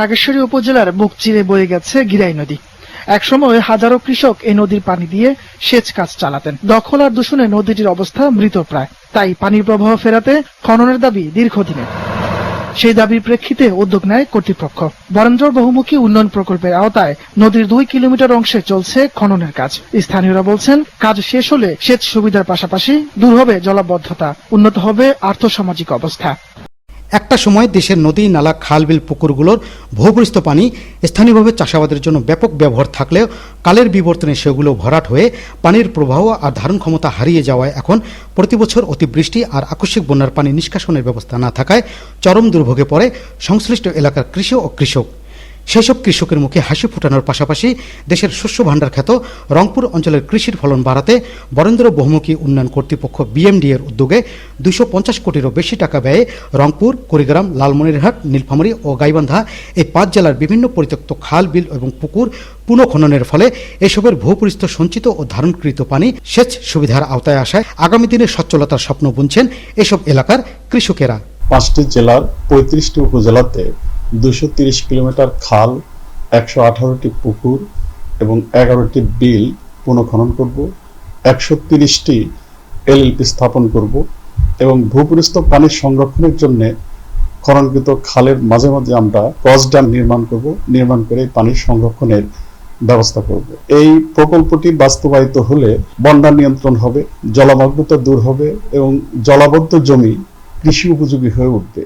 নাগেশ্বরী উপজেলার বুক চিরে বয়ে গেছে গিরাই নদী। একসময় হাজারো কৃষক এই নদীর পানি দিয়ে সেচ কাজ চালাতেন। দখল আর দূষণে নদীটির অবস্থা মৃতপ্রায় তাই পানির প্রবাহ ফেরাতে খননের দাবি দীর্ঘদিনের। সেই দাবির প্রেক্ষিতে উদ্যোগ নেয় কর্তৃপক্ষ। বরেন্দ্র বহুমুখী উন্নয়ন প্রকল্পের আওতায় নদীর দুই কিলোমিটার অংশে চলছে খননের কাজ। স্থানীয়রা বলছেন, কাজ শেষ হলে সেচ সুবিধার পাশাপাশি দূর হবে জলাবদ্ধতা, উন্নত হবে আর্থসামাজিক অবস্থা। একটা সময় দেশের নদী, নালা, খাল, বিল, পুকুরগুলোর ভূপৃষ্ঠ পানি স্থানীয়ভাবে চাষাবাদের জন্য ব্যাপক ব্যবহার থাকলেও কালের বিবর্তনে সেগুলো ভরাট হয়ে পানির প্রবাহ আর ধারণ ক্ষমতা হারিয়ে যাওয়ায় এখন প্রতিবছর অতিবৃষ্টি আর আকস্মিক বন্যার পানি নিষ্কাশনের ব্যবস্থা না থাকায় চরম দুর্ভোগে পড়ে সংশ্লিষ্ট এলাকার কৃষি ও কৃষক। সেসব কৃষকের মুখে হাসি ফোটানোর পাশাপাশি দেশের শস্য ভাণ্ডার খ্যাত রংপুর অঞ্চলের কৃষির ফলন বাড়াতে বরেন্দ্র বহুমুখী উন্নয়ন কর্তৃপক্ষ বিএমডি এর উদ্যোগে দুইশো পঞ্চাশ কোটিরও বেশি টাকা ব্যয়ে রংপুর, কুড়িগ্রাম, লালমনিরহাট, নীলফামারী ও গাইবান্ধা এই পাঁচ জেলার বিভিন্ন পরিত্যক্ত খাল, বিল এবং পুকুর পুনঃখননের ফলে এসবের ভূপৃষ্ঠ সঞ্চিত ও ধারণকৃত পানি সেচ সুবিধার আওতায় আসায় আগামী দিনে সচ্ছলতার স্বপ্ন বুনছেন এসব এলাকার কৃষকেরা। পাঁচটি জেলার পঁয়ত্রিশটি উপজেলাতে দুশো তিরিশ কিলোমিটার খাল, একশো আঠারোটি পুকুর এবং এগারোটি বিল পুনঃখনন করব, একশো তিরিশটি এলএলপি স্থাপন করব এবং ভূপৃষ্ঠ পানি সংরক্ষণের জন্য খননকৃত খালের মাঝে মাঝে আমরা ক্রস ড্যাম নির্মাণ করব, নির্মাণ করে পানি সংরক্ষণের ব্যবস্থা করব। এই প্রকল্পটি বাস্তবায়িত হলে বন্যা নিয়ন্ত্রণ হবে, জলামগ্নতা দূর হবে এবং জলাবদ্ধ জমি কৃষি উপযোগী হয়ে উঠবে।